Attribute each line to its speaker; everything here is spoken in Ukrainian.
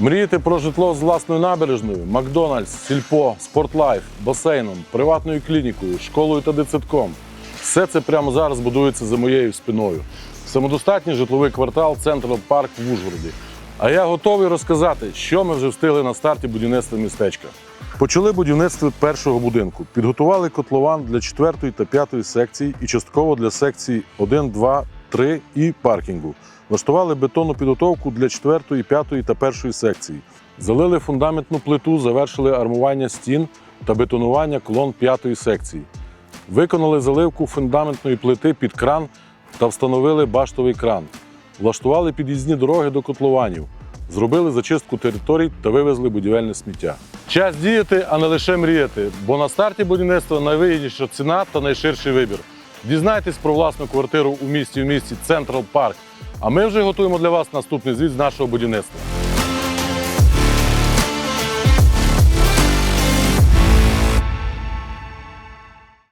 Speaker 1: Мрієте про житло з власною набережною, Макдональдс, Сільпо, Спортлайф, басейном, приватною клінікою, школою та дитсадком. Все це прямо зараз будується за моєю спиною. Самодостатній житловий квартал Централ Парк в Ужгороді. А я готовий розказати, що ми вже встигли на старті будівництва містечка. Почали будівництво першого будинку. Підготували котлован для 4 та 5 секцій і частково для секцій 1, 2, 3 і паркінгу. Влаштували бетонну підготовку для 4, 5 та 1 секції. Залили фундаментну плиту, завершили армування стін та бетонування колон 5 секції. Виконали заливку фундаментної плити під кран та встановили баштовий кран. Влаштували під'їзні дороги до котлованів, зробили зачистку територій та вивезли будівельне сміття. Час діяти, а не лише мріяти, бо на старті будівництва найвигідніша ціна та найширший вибір. Дізнайтесь про власну квартиру у місті в місті Централ Парк. А ми вже готуємо для вас наступний звіт з нашого будівництва.